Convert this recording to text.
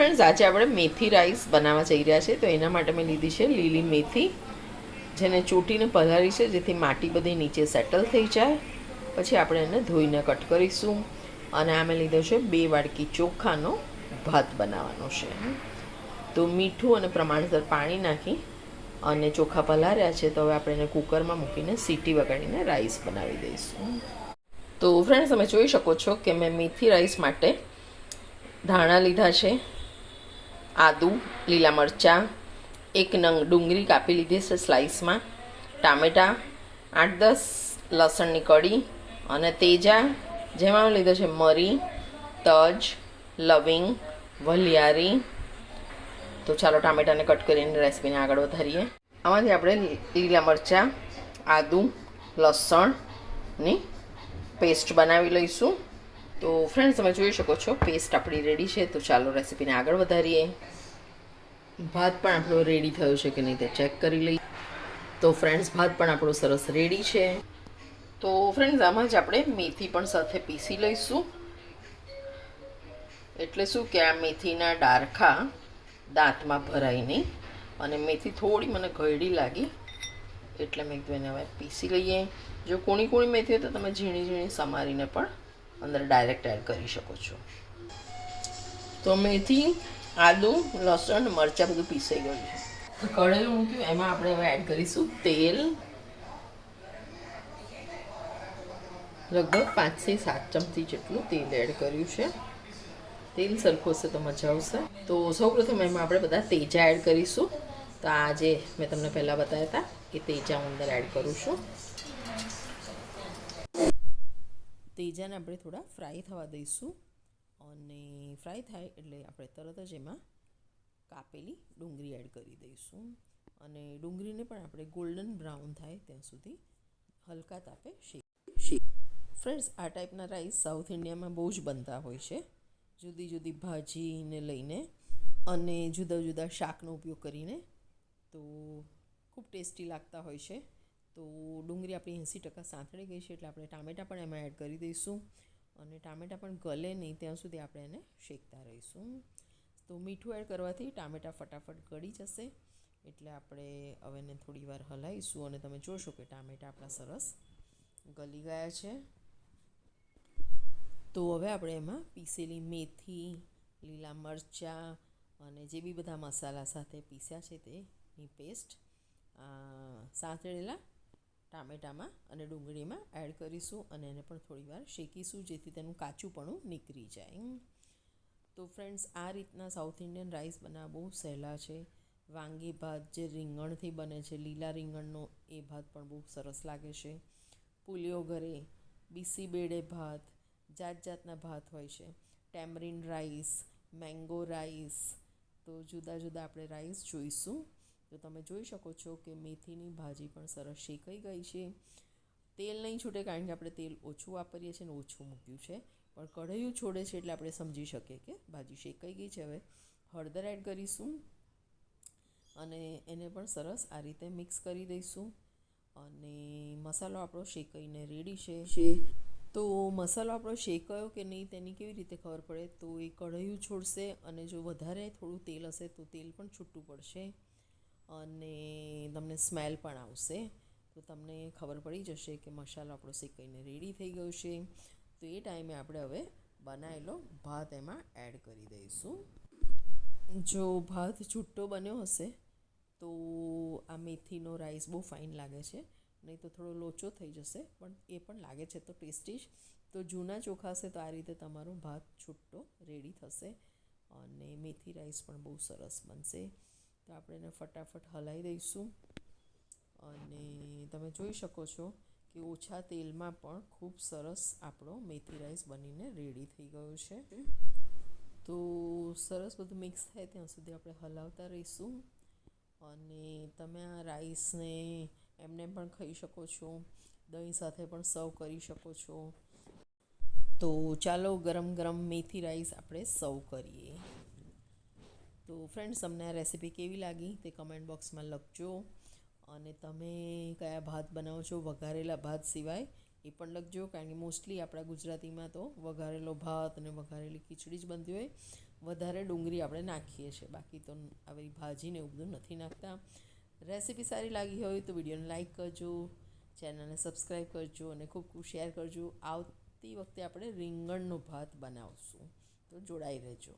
Friends આજે આપણે મેથી રાઈસ બનાવવા જઈ રહ્યા છે તો એના માટે મેં લીધી છે લીલી મેથી, જેને ચોટીને પધારી છે, જેથી માટી બધી નીચે સેટલ થઈ જાય. પછી આપણે એને ધોઈને કટ કરીશું. અને આ મેં લીધો છે બે વાડકી ચોખાનો ભાત બનાવવાનો છે. તો મીઠું અને પ્રમાણસર પાણી નાખી અને ચોખા પલાર્યા છે. તો હવે આપણે એને કુકરમાં મૂકીને સીટી વગાડીને રાઈસ બનાવી દઈશું. તો ફ્રેન્ડ્સ તમે જોઈ શકો છો કે મેં મેથી રાઈસ માટે ધાણા લીધા છે. આદુ, લીલા મરચાં, એક નંગ ડુંગળી કાપી લીધી છે સ્લાઇસમાં, ટામેટાં આઠ દસ લસણની કડી અને તેજા, જેમાં લીધો છે મરી, તજ, લવિંગ, વલિયારી. તો ચાલો ટામેટાને કટ કરીને રેસીપીને આગળ વધારીએ. આમાંથી આપણે લીલા મરચાં, આદું લસણની પેસ્ટ બનાવી લઈશું. તો ફ્રેન્ડ્સ તમે જોઈ શકો છો પેસ્ટ આપણી રેડી છે. તો ચાલો રેસીપીને આગળ વધારીએ. ભાત પણ આપણો રેડી થયો છે કે નહીં તે ચેક કરી લઈએ. તો ફ્રેન્ડ્સ ભાત પણ આપણો સરસ રેડી છે. તો ફ્રેન્ડ્સ આમાં જ આપણે મેથી પણ સાથે પીસી લઈશું. એટલે શું કે આ મેથીના ડારખા દાંતમાં ભરાય નહીં અને મેથી થોડી મને ગળડી લાગી, એટલે મેં કીધું એને હવે પીસી લઈએ. જો કૂણી કૂણી મેથી હોય તો તમે ઝીણી ઝીણી સમારીને પણ અંદર ડાયરેક્ટ એડ કરી શકો છો. તો મેથી આદુ લસણ મરચાં બધું પીસાઈ ગયું છે. કઢાઈ મૂક્યું એમાં આપણે હવે એડ કરીશું તેલ. લગભગ પાંચથી સાત ચમચી જેટલું તેલ એડ કર્યું છે. તેલ સરખું હશે તો મજા આવશે. તો સૌપ્રથમ એમાં આપણે બધા તેજા એડ કરીશું. તો આ જે મેં તમને પહેલાં બતાવ્યા હતા એ તેજા હું અંદર એડ કરું છું. તેજાને આપણે થોડા ફ્રાય થવા દઈશું. અને ફ્રાય થાય એટલે આપણે તરત જ એમાં કાપેલી ડુંગળી એડ કરી દઈશું. અને ડુંગળીને પણ આપણે ગોલ્ડન બ્રાઉન થાય ત્યાં સુધી હલકા તાપે શેક શેક. ફ્રેન્ડ્સ આ ટાઈપના રાઈસ સાઉથ ઇન્ડિયામાં બહુ જ બનતા હોય છે. જુદી જુદી ભાજીને લઈને અને જુદા જુદા શાકનો ઉપયોગ કરીને તો ખૂબ ટેસ્ટી લાગતા હોય છે. તો ડુંગળી આપણી એંસી ટકા સાંતળી ગઈ છે એટલે આપણે ટામેટાં પણ એમાં એડ કરી દઈશું. અને ટામેટાં પણ ગલે નહીં ત્યાં સુધી આપણે એને શેકતા રહીશું. તો મીઠું એડ કરવાથી ટામેટાં ફટાફટ ગળી જશે. એટલે આપણે હવે એને થોડી વાર હલાવીશું અને તમે જોશો કે ટામેટાં આપણા સરસ ગલી ગયા છે. તો હવે આપણે એમાં પીસેલી મેથી, લીલા મરચાં અને જે બી બધા મસાલા સાથે પીસ્યા છે તેની પેસ્ટ સાંતળેલા ટામેટામાં અને ડુંગળીમાં એડ કરીશું અને એને પણ થોડીવાર શેકીશું, જેથી તેનું કાચુંપણું નીકળી જાય. તો ફ્રેન્ડ્સ આ રીતના સાઉથ ઇન્ડિયન રાઈસ બનાવવા બહુ સહેલા છે. વાંગી ભાત જે રીંગણથી બને છે, લીલા રીંગણનો એ ભાત પણ બહુ સરસ લાગે છે. પુલિયો ઘરે, બીસી બેડે ભાત જાત જાતના ભાત હોય છે. ટેમરિન રાઈસ મેંગો રાઈસ તો જુદા જુદા આપણે રાઈસ જોઈશું. તો તમે જોઈ શકો છો કે મેથીની ભાજી પણ સરસ શેકાઈ ગઈ છે. તેલ નહીં છૂટે કારણ કે આપણે તેલ ઓછું વાપરીએ છીએ અને ઓછું મૂક્યું છે. પણ કઢાઈયું છોડે છે એટલે આપણે સમજી શકીએ કે ભાજી શેકાઈ ગઈ છે. હવે હળદર એડ કરીશું અને એને પણ સરસ આ રીતે મિક્સ કરી દઈશું. અને મસાલો આપણો શેકાઈને રેડી છે. તો મસાલો આપણો શેકાયો કે નહીં તેની કેવી રીતે ખબર પડે? તો એ કઢાઈયું છોડશે અને જો વધારે થોડું તેલ હશે તો તેલ પણ છૂટું પડશે. અને તમને સ્મેલ પણ આવશે. તો તમને ખબર પડી જશે કે મસાલો આપણો શેકાઈને રેડી થઈ ગયો છે. તો એ ટાઈમે આપણે હવે બનાવેલો ભાત એમાં એડ કરી દઈશું. જો ભાત છૂટો બન્યો હશે, તો આ મેથીનો રાઈસ બહુ ફાઇન લાગે છે. નહીં તો થોડો લોચો થઈ જશે, પણ એ પણ લાગે છે તો ટેસ્ટી જ. તો જૂના ચોખા હશે તો આ રીતે તમારો ભાત છૂટો રેડી થશે. અને મેથી રાઈસ પણ બહુ સરસ બનશે. તો આપણે એને ફટાફટ હલાવી દઈશું. અને તમે જોઈ શકો છો કે ઓછા તેલમાં પણ ખૂબ સરસ આપણો મેથી રાઈસ બનીને રેડી થઈ ગયો છે. તો સરસ બધું મિક્સ થાય ત્યાં સુધી આપણે હલાવતા રહીશું. અને તમે આ રાઈસને એમને પણ ખાઈ શકો છો, દહીં સાથે પણ સર્વ કરી શકો છો. તો ચાલો ગરમ ગરમ મેથી રાઈસ આપણે સર્વ કરીએ. તો ફ્રેન્ડ્સ તમને આ રેસીપી કેવી લાગી તે કમેન્ટ બોક્સમાં લખજો. અને તમે કયા ભાત બનાવો છો, વઘારેલા ભાત સિવાય એ પણ લખજો. કારણ કે મોસ્ટલી આપણા ગુજરાતીમાં તો વઘારેલો ભાત અને વઘારેલી ખીચડી જ બનતી હોય. વધારે ડુંગળી આપણે નાખીએ છીએ. બાકી તો આવી ભાજીને એવું બધું નથી નાખતા. રેસીપી સારી લાગી હોય તો વિડીયોને લાઇક કરજો ચેનલને સબસ્ક્રાઈબ કરજો અને ખૂબ ખૂબ શેર કરજો. આવતી વખતે આપણે રીંગણનો ભાત બનાવશું. તો જોડાઈ રહેજો.